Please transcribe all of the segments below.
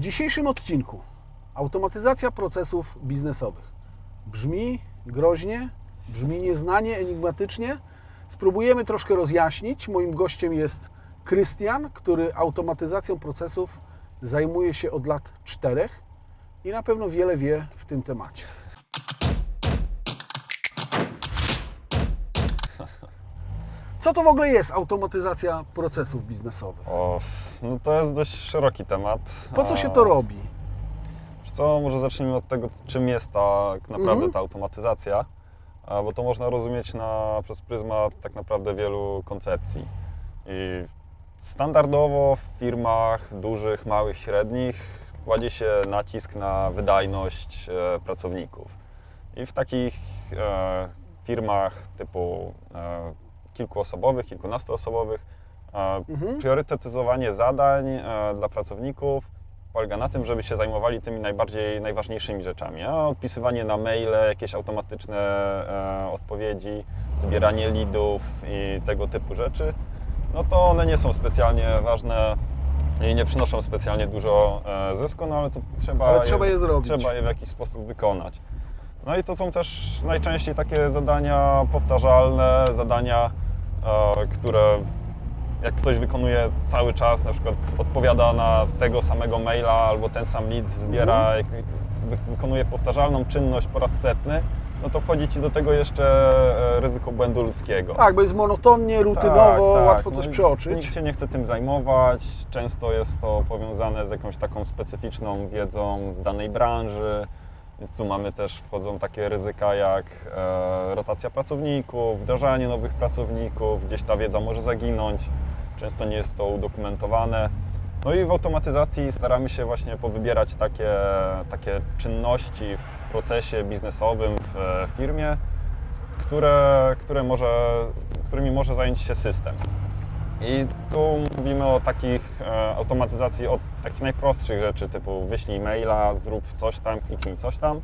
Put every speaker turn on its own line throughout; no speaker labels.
dzisiejszym odcinku automatyzacja procesów biznesowych. Brzmi groźnie, brzmi nieznanie, enigmatycznie. Spróbujemy troszkę rozjaśnić. Moim gościem jest Krystian, który automatyzacją procesów zajmuje się od lat czterech i na pewno wiele wie w tym temacie. Co to w ogóle jest automatyzacja procesów biznesowych?
O, no to jest dość szeroki temat.
Po co się to robi?
wiesz Co, może zacznijmy od tego, czym jest tak naprawdę
Mhm.
ta automatyzacja, a, bo to można rozumieć na, przez pryzmat tak naprawdę wielu koncepcji. I standardowo w firmach dużych, małych, średnich kładzie się nacisk na wydajność e, pracowników. I w takich e, firmach typu e, kilkuosobowych, kilkunastoosobowych e,
Mhm.
priorytetyzowanie zadań e, dla pracowników polega na tym, żeby się zajmowali tymi najbardziej najważniejszymi rzeczami. A odpisywanie na maile, jakieś automatyczne e, odpowiedzi, zbieranie leadów i tego typu rzeczy, no to one nie są specjalnie ważne i nie przynoszą specjalnie dużo e, zysku, no ale to trzeba,
Ale trzeba je zrobić.
trzeba je w jakiś sposób wykonać. No i to są też najczęściej takie zadania powtarzalne, zadania, które jak ktoś wykonuje cały czas, na przykład odpowiada na tego samego maila albo ten sam lead zbiera, wy- wykonuje powtarzalną czynność po raz setny, no to wchodzi Ci do tego jeszcze e, ryzyko błędu ludzkiego.
Tak, bo jest monotonnie, rutynowo,
Tak, tak.
łatwo
No
coś
i
przeoczyć.
Nikt się nie chce tym zajmować. Często jest to powiązane z jakąś taką specyficzną wiedzą z danej branży. Więc tu mamy też, wchodzą takie ryzyka jak e, rotacja pracowników, wdrażanie nowych pracowników, gdzieś ta wiedza może zaginąć, często nie jest to udokumentowane. No i w automatyzacji staramy się właśnie powybierać takie, takie czynności w procesie biznesowym w e, firmie, które, które może, którymi może zająć się system. I tu mówimy o takich e, automatyzacji od takich najprostszych rzeczy, typu wyślij maila, zrób coś tam, kliknij coś tam,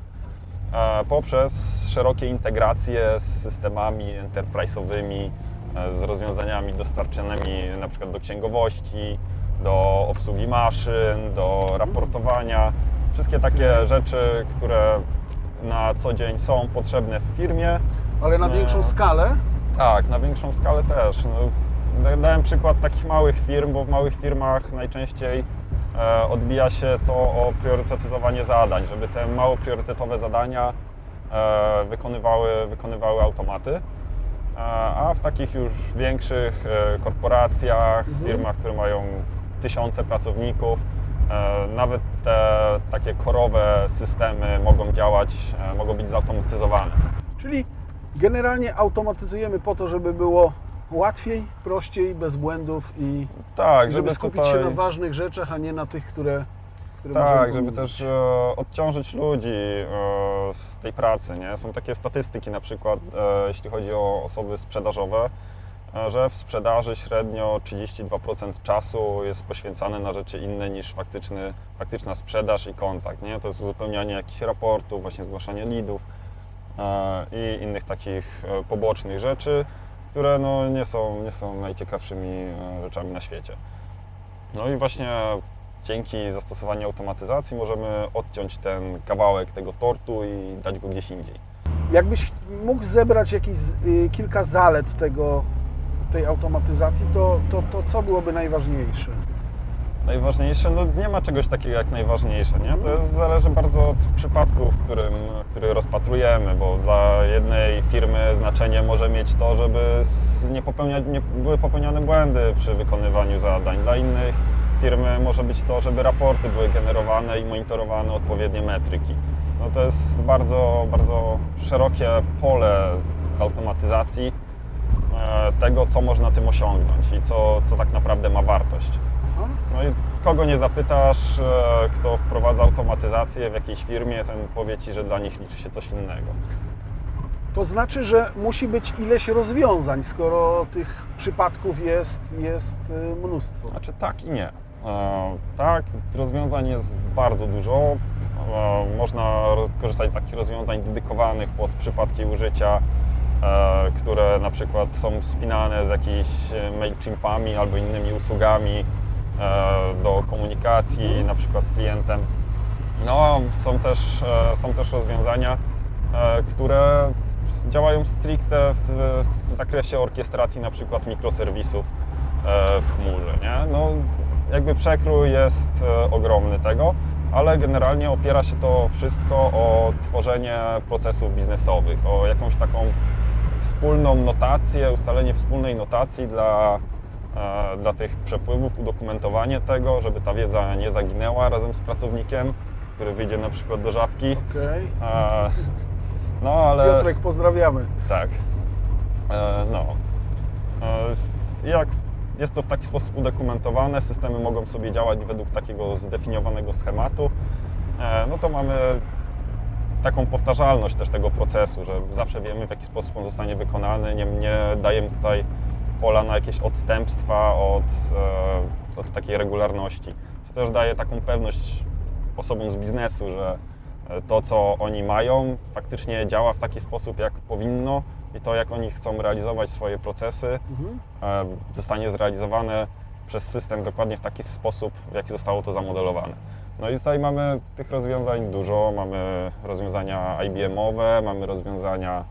e, poprzez szerokie integracje z systemami enterprise'owymi, e, z rozwiązaniami dostarczanymi na przykład do księgowości, do obsługi maszyn, do raportowania. Wszystkie takie rzeczy, które na co dzień są potrzebne w firmie,
Ale na
No.
większą skalę.
tak, na większą skalę też. No, da- dałem przykład takich małych firm, bo w małych firmach najczęściej e, odbija się to o priorytetyzowanie zadań, żeby te mało priorytetowe zadania e, wykonywały, wykonywały automaty. E, a w takich już większych e, korporacjach,
Mhm.
firmach, które mają tysiące pracowników, e, nawet te takie korowe systemy mogą działać, e, mogą być zautomatyzowane.
Czyli generalnie automatyzujemy po to, żeby było łatwiej, prościej, bez błędów i
Tak,
żeby,
żeby,
skupić
tutaj...
się na ważnych rzeczach, a nie na tych, które, które
Tak, żeby też e, odciążyć ludzi e, z tej pracy. Nie? Są takie statystyki na przykład, e, jeśli chodzi o osoby sprzedażowe, e, że w sprzedaży średnio 32% czasu jest poświęcane na rzeczy inne niż faktyczny, faktyczna sprzedaż i kontakt. Nie? To jest uzupełnianie jakichś raportów, właśnie zgłaszanie leadów e, i innych takich e, pobocznych rzeczy, które no, nie, są, nie są najciekawszymi e, rzeczami na świecie. No i właśnie dzięki zastosowaniu automatyzacji możemy odciąć ten kawałek tego tortu i dać go gdzieś indziej.
Jakbyś mógł zebrać jakieś y, kilka zalet tego, tej automatyzacji, to, to, to co byłoby najważniejsze?
Najważniejsze, no nie ma czegoś takiego jak najważniejsze, nie? To jest, zależy bardzo od przypadku, w którym, który rozpatrujemy, bo dla jednej firmy znaczenie może mieć to, żeby nie, popełniać, nie były popełniane błędy przy wykonywaniu zadań. Dla innych firmy może być to, żeby raporty były generowane i monitorowane odpowiednie metryki. No to jest bardzo, bardzo szerokie pole w automatyzacji e, tego, co można tym osiągnąć i co, co tak naprawdę ma wartość. No i kogo nie zapytasz, e, kto wprowadza automatyzację w jakiejś firmie, ten powie ci, że dla nich liczy się coś innego.
To znaczy, że musi być ileś rozwiązań, skoro tych przypadków jest, jest y, mnóstwo.
Znaczy tak i nie. E, Tak, rozwiązań jest bardzo dużo. E, Można korzystać z takich rozwiązań dedykowanych pod przypadki użycia, e, które na przykład są spinane z jakimiś e, MailChimpami albo innymi usługami e, do komunikacji na przykład z klientem. No, są też, e, są też rozwiązania, e, które działają stricte w, w zakresie orkiestracji na przykład mikroserwisów e, w chmurze. Nie? No, jakby przekrój jest e, ogromny tego, ale generalnie opiera się to wszystko o tworzenie procesów biznesowych, o jakąś taką wspólną notację, ustalenie wspólnej notacji dla, e, dla tych przepływów, udokumentowanie tego, żeby ta wiedza nie zaginęła razem z pracownikiem, który wyjdzie na przykład do żabki.
Okej.
E, No ale
Piotrek, pozdrawiamy.
tak. E, No. E, Jak jest to w taki sposób udokumentowane, systemy mogą sobie działać według takiego zdefiniowanego schematu, e, no to mamy taką powtarzalność też tego procesu, że zawsze wiemy w jaki sposób on zostanie wykonany, nie, nie dajemy tutaj pola na jakieś odstępstwa od, e, od takiej regularności. Co też daje taką pewność osobom z biznesu, że e, to, co oni mają, faktycznie działa w taki sposób, jak powinno i to, jak oni chcą realizować swoje procesy,
Mhm.
e, zostanie zrealizowane przez system dokładnie w taki sposób, w jaki zostało to zamodelowane. No i tutaj mamy tych rozwiązań dużo. Mamy rozwiązania IBM-owe, mamy rozwiązania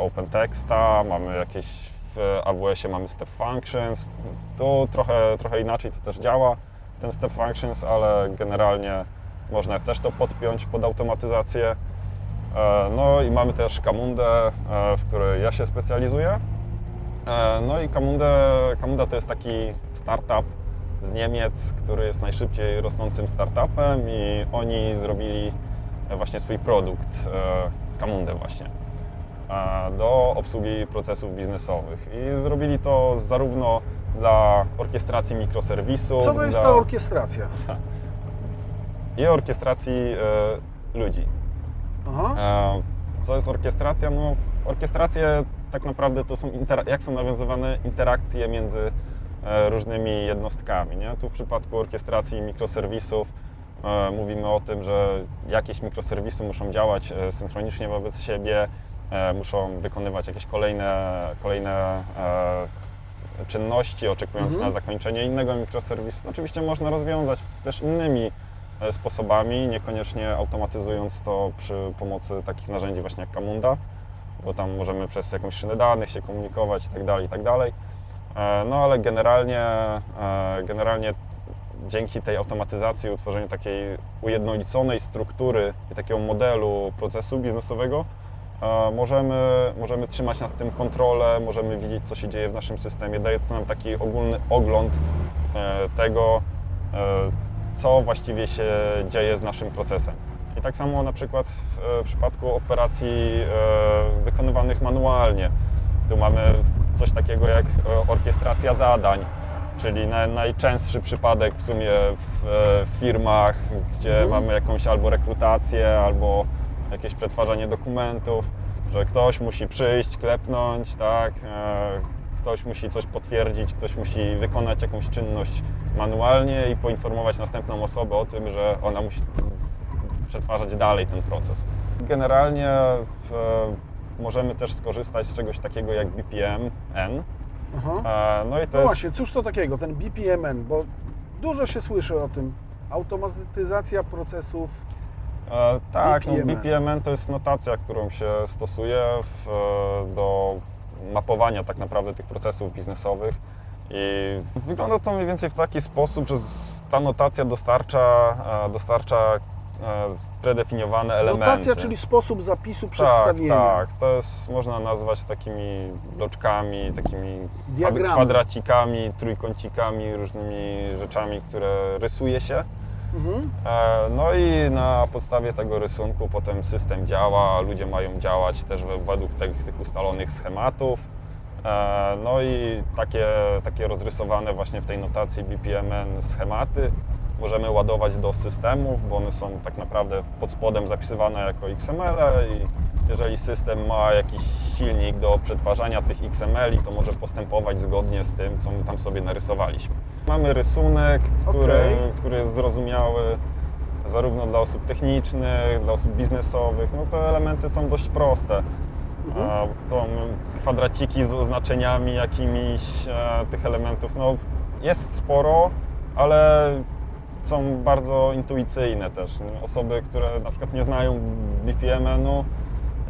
OpenTexta, mamy jakieś w AWS-ie mamy Step Functions. Tu trochę, trochę inaczej to też działa, ten Step Functions, ale generalnie można też to podpiąć pod automatyzację. E, No i mamy też Kamundę, e, w której ja się specjalizuję. E, No i Kamundę, Kamunda to jest taki startup z Niemiec, który jest najszybciej rosnącym startupem i oni zrobili właśnie swój produkt, Kamundę właśnie, do obsługi procesów biznesowych. I zrobili to zarówno dla orkiestracji mikroserwisów,
Co to jest
dla...
ta orkiestracja?
i orkiestracji e, ludzi.
Aha.
E, Co jest orkiestracja? No, orkiestracje tak naprawdę to są, jak są nawiązywane interakcje między e, różnymi jednostkami. Nie? Tu w przypadku orkiestracji mikroserwisów e, mówimy o tym, że jakieś mikroserwisy muszą działać e, synchronicznie wobec siebie, muszą wykonywać jakieś kolejne, kolejne e, czynności, oczekując
Mhm.
na zakończenie innego mikroserwisu. Oczywiście można rozwiązać też innymi e, sposobami, niekoniecznie automatyzując to przy pomocy takich narzędzi właśnie jak Kamunda, bo tam możemy przez jakąś szynę danych się komunikować itd. itd. E, No ale generalnie, e, generalnie dzięki tej automatyzacji, utworzeniu takiej ujednoliconej struktury i takiego modelu procesu biznesowego, e, możemy, możemy trzymać nad tym kontrolę, możemy widzieć, co się dzieje w naszym systemie. Daje to nam taki ogólny ogląd e, tego, e, co właściwie się dzieje z naszym procesem. I tak samo na przykład w e, przypadku operacji wykonywanych manualnie. Tu mamy coś takiego jak orkiestracja zadań, czyli na, najczęstszy przypadek w sumie w, w firmach, gdzie
Mhm.
mamy jakąś albo rekrutację, albo jakieś przetwarzanie dokumentów, że ktoś musi przyjść, klepnąć, tak, e, ktoś musi coś potwierdzić, ktoś musi wykonać jakąś czynność manualnie i poinformować następną osobę o tym, że ona musi przetwarzać dalej ten proces. Generalnie w, możemy też skorzystać z czegoś takiego jak BPM-N.
Aha.
E, No i to
No
jest
właśnie, cóż to takiego, ten BPMN, bo dużo się słyszy o tym. Automatyzacja procesów.
E, tak,
BPMN.
No, BPMN to jest notacja, którą się stosuje w, e, do mapowania tak naprawdę tych procesów biznesowych. I wygląda to mniej więcej w taki sposób, że ta notacja dostarcza, e, dostarcza predefiniowane elementy.
Notacja, czyli sposób zapisu
tak,
przedstawienia.
tak, to jest, można nazwać takimi bloczkami, takimi
Diagramy.
kwadracikami, trójkącikami, różnymi rzeczami, które rysuje się.
Mhm.
E, No i na podstawie tego rysunku potem system działa, ludzie mają działać też we- według tych, tych ustalonych schematów. E, No i takie, takie rozrysowane właśnie w tej notacji BPMN schematy możemy ładować do systemów, bo one są tak naprawdę pod spodem zapisywane jako XML i jeżeli system ma jakiś silnik do przetwarzania tych XML, to może postępować zgodnie z tym, co my tam sobie narysowaliśmy. Mamy rysunek, który,
Okej.
który jest zrozumiały zarówno dla osób technicznych, dla osób biznesowych. No te elementy są dość proste.
Mhm.
Mm, kwadraciki z oznaczeniami jakimiś e, tych elementów, no jest sporo, ale są bardzo intuicyjne też. Osoby, które na przykład nie znają BPMN-u,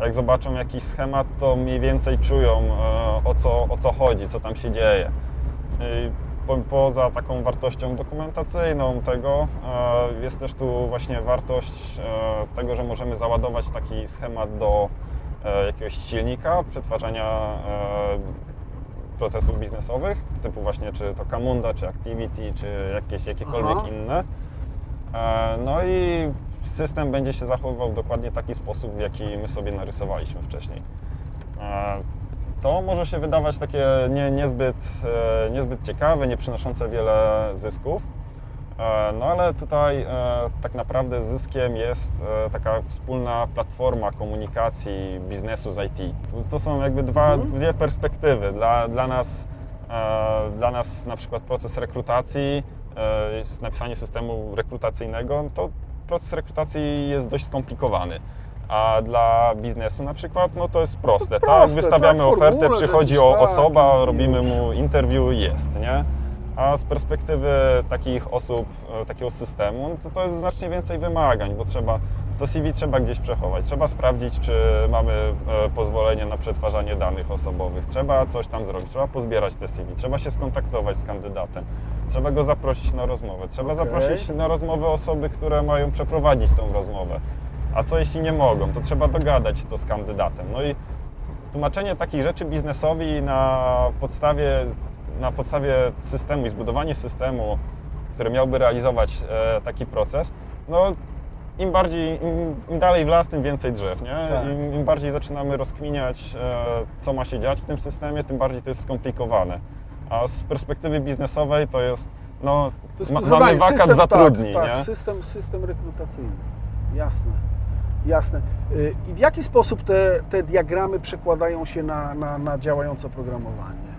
jak zobaczą jakiś schemat, to mniej więcej czują e, o co, o co chodzi, co tam się dzieje. I poza taką wartością dokumentacyjną tego, e, jest też tu właśnie wartość e, tego, że możemy załadować taki schemat do e, jakiegoś silnika przetwarzania procesów biznesowych, typu właśnie czy to Camunda, czy Activity, czy jakieś jakiekolwiek
Aha.
inne. No i system będzie się zachowywał w dokładnie taki sposób, w jaki my sobie narysowaliśmy wcześniej. To może się wydawać takie nie, niezbyt, e, niezbyt ciekawe, nie przynoszące wiele zysków. E, No ale tutaj e, tak naprawdę zyskiem jest taka wspólna platforma komunikacji biznesu z IT. To są jakby dwa,
Mhm.
dwie perspektywy. Dla, dla, nas, dla nas na przykład proces rekrutacji, napisanie systemu rekrutacyjnego, to proces rekrutacji jest dość skomplikowany. A dla biznesu na przykład, no to jest proste,
To
tak?
proste,
Wystawiamy
tak,
ofertę, przychodzi o
tak,
osoba,
i
robimy mu interview i jest, nie? A z perspektywy takich osób, e, takiego systemu, no to to jest znacznie więcej wymagań, bo trzeba, to CV trzeba gdzieś przechować, trzeba sprawdzić, czy mamy e, pozwolenie na przetwarzanie danych osobowych, trzeba coś tam zrobić, trzeba pozbierać te CV, trzeba się skontaktować z kandydatem, trzeba go zaprosić na rozmowę, trzeba
Okej.
zaprosić na rozmowę osoby, które mają przeprowadzić tą rozmowę. A co jeśli nie mogą, to trzeba dogadać to z kandydatem. No i tłumaczenie takich rzeczy biznesowi na podstawie, na podstawie systemu i zbudowanie systemu, który miałby realizować e, taki proces, no im bardziej, im, dalej w las, tym więcej drzew, nie?
Tak.
Im, Im bardziej zaczynamy rozkminiać, e, co ma się dziać w tym systemie, tym bardziej to jest skomplikowane. A z perspektywy biznesowej to jest, no,
To jest
ma, mamy wakat
system,
zatrudnij,
tak,
nie?
tak, system, system rekrutacyjny. Jasne. Jasne. Y, I w jaki sposób te, te diagramy przekładają się na, na, na działające oprogramowanie?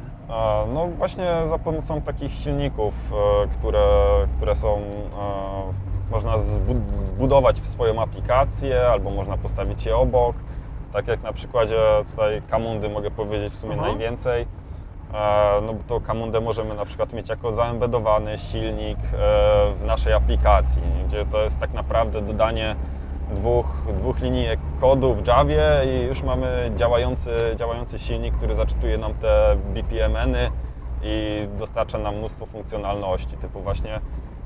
No właśnie za pomocą takich silników, e, które, które są, e, można zbu- zbudować w swoją aplikację albo można postawić je obok. Tak jak na przykładzie tutaj Kamundy mogę powiedzieć w sumie
Aha.
najwięcej. E, No to Kamundę możemy na przykład mieć jako zaembedowany silnik w naszej aplikacji, gdzie to jest tak naprawdę dodanie dwóch, dwóch linijek kodu w Javie i już mamy działający, działający silnik, który zaczytuje nam te BPMN-y i dostarcza nam mnóstwo funkcjonalności, typu właśnie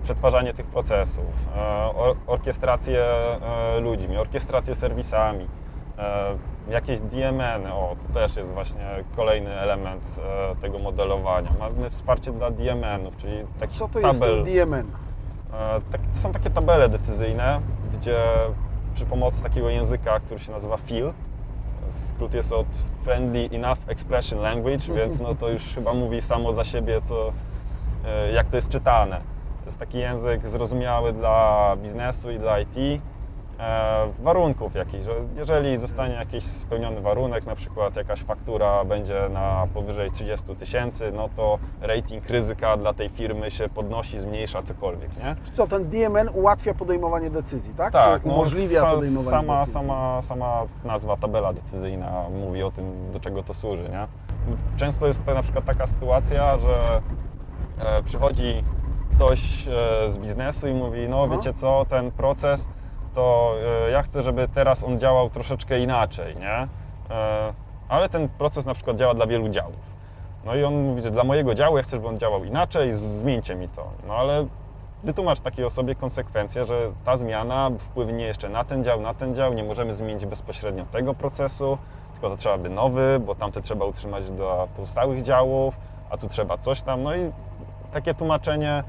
przetwarzanie tych procesów, e, or- orkiestrację e, ludźmi, orkiestrację serwisami, e, jakieś DMN, o to też jest właśnie kolejny element tego modelowania. Mamy wsparcie dla DMN-ów, czyli takich
Co to jest
tabel.
ten DMN?
Tak, to są takie tabele decyzyjne, gdzie przy pomocy takiego języka, który się nazywa FEEL, skrót jest od Friendly Enough Expression Language, więc no to już chyba mówi samo za siebie, co, e, jak to jest czytane. To jest taki język zrozumiały dla biznesu i dla IT, warunków jakichś, że jeżeli zostanie jakiś spełniony warunek, na przykład jakaś faktura będzie na powyżej 30 tysięcy, no to rating ryzyka dla tej firmy się podnosi, zmniejsza, cokolwiek, nie?
Co, ten DMN ułatwia podejmowanie decyzji, tak?
Tak,
Czy
no,
umożliwia
sa-
podejmowanie
sama,
decyzji?
sama, sama nazwa tabela decyzyjna mówi o tym, do czego to służy. Nie? Często jest to na przykład taka sytuacja, że e, przychodzi ktoś e, z biznesu i mówi, no wiecie co, ten proces, to e, ja chcę, żeby teraz on działał troszeczkę inaczej, nie? E, ale ten proces na przykład działa dla wielu działów. No i on mówi, że dla mojego działu ja chcę, żeby on działał inaczej, zmieńcie mi to. No ale wytłumacz takiej osobie konsekwencje, że ta zmiana wpłynie jeszcze na ten dział, na ten dział, nie możemy zmienić bezpośrednio tego procesu, tylko to trzeba by nowy, bo tamte trzeba utrzymać dla pozostałych działów, a tu trzeba coś tam. No i takie tłumaczenie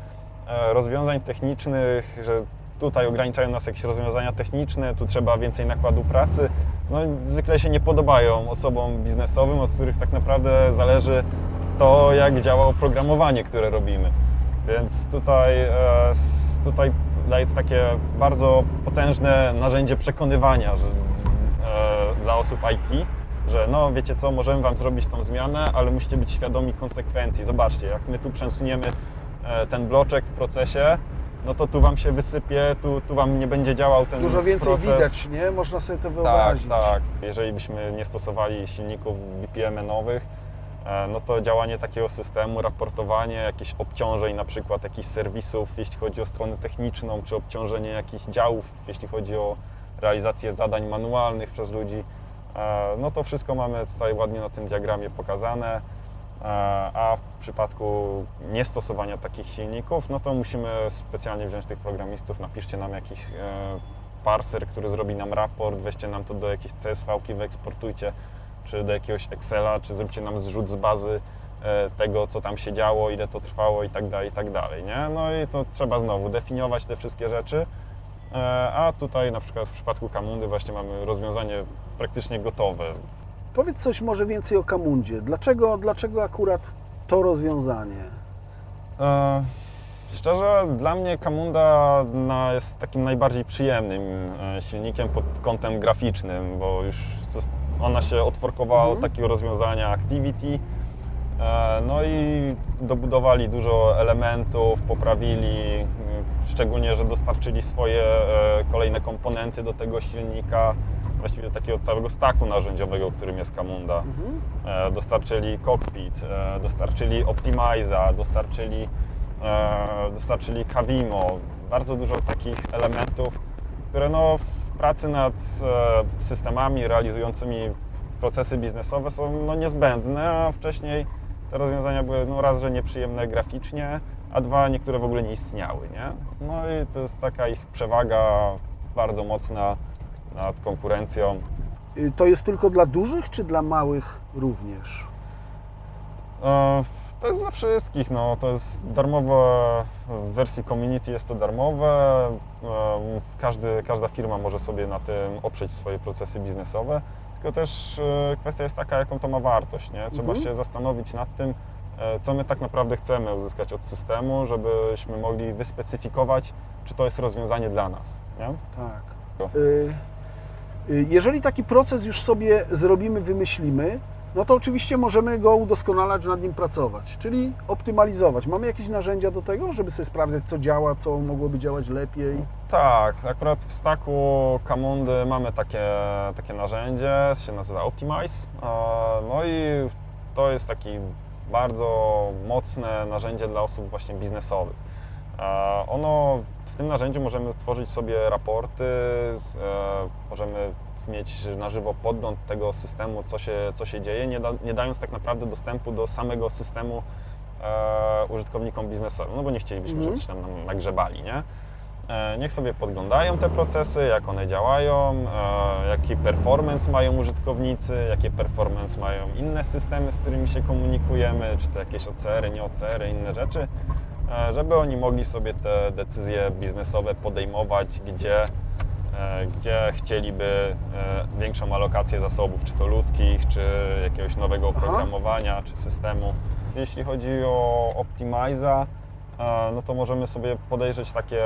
e, rozwiązań technicznych, że tutaj ograniczają nas jakieś rozwiązania techniczne, tu trzeba więcej nakładu pracy, no zwykle się nie podobają osobom biznesowym, od których tak naprawdę zależy to, jak działa oprogramowanie, które robimy. Więc tutaj, e, tutaj daje to takie bardzo potężne narzędzie przekonywania że, e, dla osób IT, że no wiecie co, możemy Wam zrobić tą zmianę, ale musicie być świadomi konsekwencji. Zobaczcie, jak my tu przesuniemy e, ten bloczek w procesie, no to tu Wam się wysypie, tu, tu Wam nie będzie działał ten
Dużo więcej
proces.
widać, nie? Można sobie to
Tak,
wyobrazić.
tak. Jeżeli byśmy nie stosowali silników BPM-enowych, e, no to działanie takiego systemu, raportowanie jakichś obciążeń, na przykład jakichś serwisów, jeśli chodzi o stronę techniczną, czy obciążenie jakichś działów, jeśli chodzi o realizację zadań manualnych przez ludzi, e, no to wszystko mamy tutaj ładnie na tym diagramie pokazane. E, A w przypadku niestosowania takich silników, no to musimy specjalnie wziąć tych programistów, napiszcie nam jakiś e, parser, który zrobi nam raport, weźcie nam to do jakiejś CSV-ki, wyeksportujcie, czy do jakiegoś Excela, czy zróbcie nam zrzut z bazy e, tego, co tam się działo, ile to trwało i tak dalej, i tak dalej, nie? No i to trzeba znowu definiować te wszystkie rzeczy, a tutaj na przykład w przypadku Kamundy właśnie mamy rozwiązanie praktycznie gotowe.
Powiedz coś może więcej o Kamundzie. Dlaczego, dlaczego akurat to rozwiązanie?
E, Szczerze, dla mnie Kamunda na, jest takim najbardziej przyjemnym e, silnikiem pod kątem graficznym, bo już ona się otworkowała
Mhm.
od takiego rozwiązania Activity. E, No i dobudowali dużo elementów, poprawili, szczególnie, że dostarczyli swoje e, kolejne komponenty do tego silnika, właściwie takiego całego staku narzędziowego, którym jest Kamunda.
Mhm.
E, dostarczyli cockpit, e, dostarczyli Optimiza, dostarczyli, dostarczyli Kavimo. Bardzo dużo takich elementów, które no, w pracy nad systemami realizującymi procesy biznesowe są no, niezbędne, a wcześniej te rozwiązania były no, raz, że nieprzyjemne graficznie, a dwa, niektóre w ogóle nie istniały. Nie? No i to jest taka ich przewaga bardzo mocna nad konkurencją.
Y, To jest tylko dla dużych, czy dla małych również?
E, To jest dla wszystkich, no. to jest darmowe, w wersji community jest to darmowe. E, Każdy, każda firma może sobie na tym oprzeć swoje procesy biznesowe, tylko też e, kwestia jest taka, jaką to ma wartość. Nie? Trzeba
Mhm.
się zastanowić nad tym, co my tak naprawdę chcemy uzyskać od systemu, żebyśmy mogli wyspecyfikować, czy to jest rozwiązanie dla nas. Nie?
Tak. Y, y, Jeżeli taki proces już sobie zrobimy, wymyślimy, no to oczywiście możemy go udoskonalać, nad nim pracować, czyli optymalizować. Mamy jakieś narzędzia do tego, żeby sobie sprawdzać, co działa, co mogłoby działać lepiej?
Tak, akurat w staku Kamundy mamy takie, takie narzędzie, się nazywa Optimize. E, No i to jest taki bardzo mocne narzędzie dla osób właśnie biznesowych. E, Ono, w tym narzędziu możemy tworzyć sobie raporty, e, możemy mieć na żywo podgląd tego systemu, co się, co się dzieje, nie, da, nie dając tak naprawdę dostępu do samego systemu e, użytkownikom biznesowym, no bo nie chcielibyśmy,
Mhm.
żeby coś tam nam nagrzebali, nie? E, Niech sobie podglądają te procesy, jak one działają, e, jaki performance mają użytkownicy, jakie performance mają inne systemy, z którymi się komunikujemy, czy to jakieś OCR-y, nie OCR-y, inne rzeczy, e, żeby oni mogli sobie te decyzje biznesowe podejmować, gdzie, gdzie chcieliby większą alokację zasobów, czy to ludzkich, czy jakiegoś nowego
Aha.
oprogramowania, czy systemu. Jeśli chodzi o Optimiza, no to możemy sobie podejrzeć takie,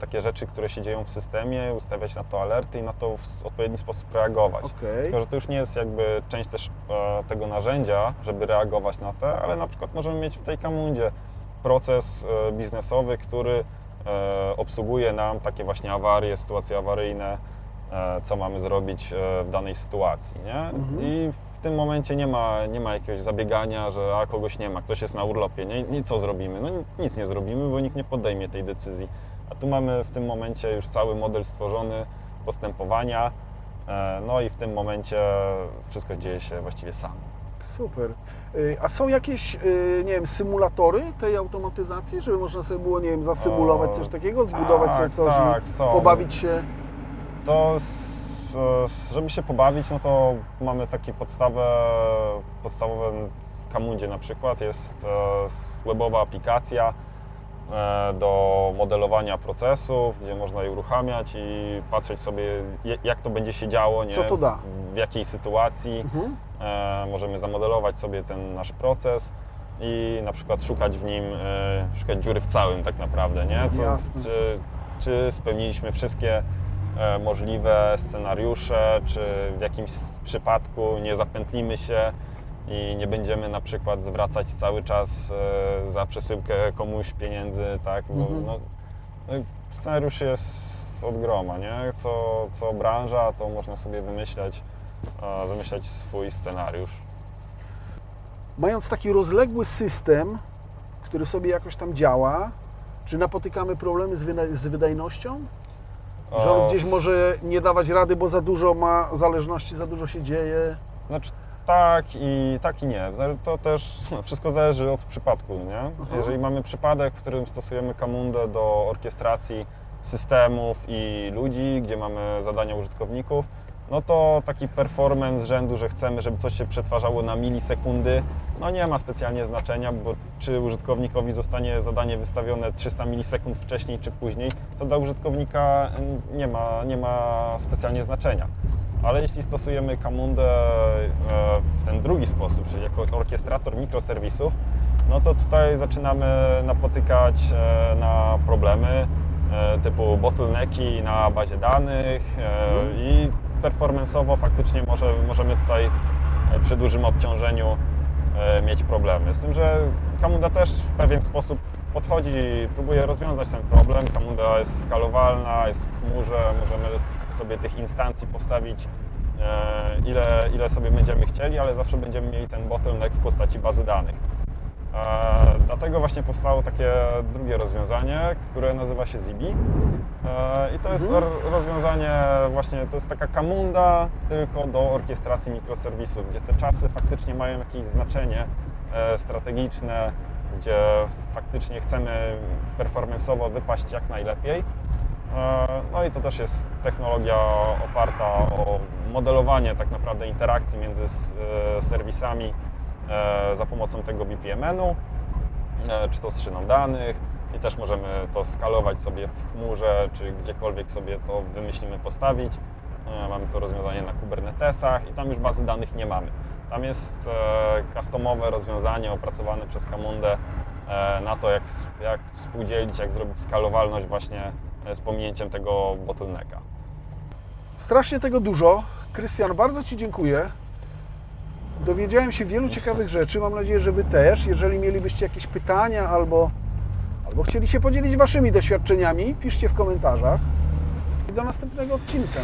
takie rzeczy, które się dzieją w systemie, ustawiać na to alerty i na to w odpowiedni sposób reagować.
Okej.
Tylko, że to już nie jest jakby część też e, tego narzędzia, żeby reagować na te, ale na przykład możemy mieć w tej kamundzie proces e, biznesowy, który e, obsługuje nam takie właśnie awarie, sytuacje awaryjne, co mamy zrobić w danej sytuacji, nie?
Mhm.
I tym momencie nie ma, nie ma jakiegoś zabiegania, że a kogoś nie ma, ktoś jest na urlopie, nie? I co zrobimy? No nic nie zrobimy, bo nikt nie podejmie tej decyzji. A tu mamy w tym momencie już cały model stworzony postępowania, e, no i w tym momencie wszystko dzieje się właściwie samo.
Super. Y, A są jakieś, y, nie wiem, symulatory tej automatyzacji, żeby można sobie było, nie wiem, zasymulować
O,
coś takiego, zbudować
tak,
sobie coś
tak,
i
są.
pobawić się?
To, e, żeby się pobawić, no to mamy takie podstawę, podstawowe w Kamundzie na przykład, jest e, webowa aplikacja e, do modelowania procesów, gdzie można je uruchamiać i patrzeć sobie, jak to będzie się działo, nie?
Co to da?
W, jakiej sytuacji.
Mhm.
E, możemy zamodelować sobie ten nasz proces i na przykład szukać w nim, szukać dziury w całym tak naprawdę, nie? Co, czy, czy spełniliśmy wszystkie możliwe scenariusze, czy w jakimś przypadku nie zapętlimy się i nie będziemy na przykład zwracać cały czas e, za przesyłkę komuś pieniędzy, tak? Bo,
Mhm.
no, no, scenariusz jest od groma, nie? Co, co branża, to można sobie wymyślać, e, wymyślać swój scenariusz.
Mając taki rozległy system, który sobie jakoś tam działa, czy napotykamy problemy z, wyda- z wydajnością? Że on gdzieś może nie dawać rady, bo za dużo ma zależności, za dużo się dzieje.
Znaczy tak i tak i nie. To też no, wszystko zależy od przypadku, nie? Jeżeli mamy przypadek, w którym stosujemy Kamundę do orkiestracji systemów i ludzi, gdzie mamy zadania użytkowników, no to taki performance rzędu, że chcemy, żeby coś się przetwarzało na milisekundy, no nie ma specjalnie znaczenia, bo czy użytkownikowi zostanie zadanie wystawione 300 milisekund wcześniej czy później, to dla użytkownika nie ma, nie ma specjalnie znaczenia. Ale jeśli stosujemy Kamundę e, w ten drugi sposób, czyli jako orkiestrator mikroserwisów, no to tutaj zaczynamy napotykać e, na problemy e, typu bottlenecki na bazie danych e, i performance'owo faktycznie może, możemy tutaj e, przy dużym obciążeniu e, mieć problemy. Z tym, że Kamunda też w pewien sposób podchodzi, próbuje rozwiązać ten problem. Kamunda jest skalowalna, jest w chmurze, możemy sobie tych instancji postawić e, ile, ile sobie będziemy chcieli, ale zawsze będziemy mieli ten bottleneck w postaci bazy danych. E, Dlatego właśnie powstało takie drugie rozwiązanie, które nazywa się Zibi. E, I to jest
Mhm.
rozwiązanie właśnie, to jest taka kamunda tylko do orkiestracji mikroserwisów, gdzie te czasy faktycznie mają jakieś znaczenie e, strategiczne, gdzie faktycznie chcemy performance'owo wypaść jak najlepiej. No i to też jest technologia oparta o modelowanie tak naprawdę interakcji między serwisami za pomocą tego BPMN-u, e, czy to z szyną danych i też możemy to skalować sobie w chmurze, czy gdziekolwiek sobie to wymyślimy postawić. E, Mamy to rozwiązanie na Kubernetesach i tam już bazy danych nie mamy. Tam jest e, customowe rozwiązanie opracowane przez Kamundę e, na to, jak, jak współdzielić, jak zrobić skalowalność właśnie e, z pominięciem tego bottlenecka.
Strasznie tego dużo. Krystian, bardzo Ci dziękuję. Dowiedziałem się wielu ciekawych rzeczy. Mam nadzieję, że Wy też. Jeżeli mielibyście jakieś pytania albo, albo chcieli się podzielić Waszymi doświadczeniami, piszcie w komentarzach. I do następnego odcinka.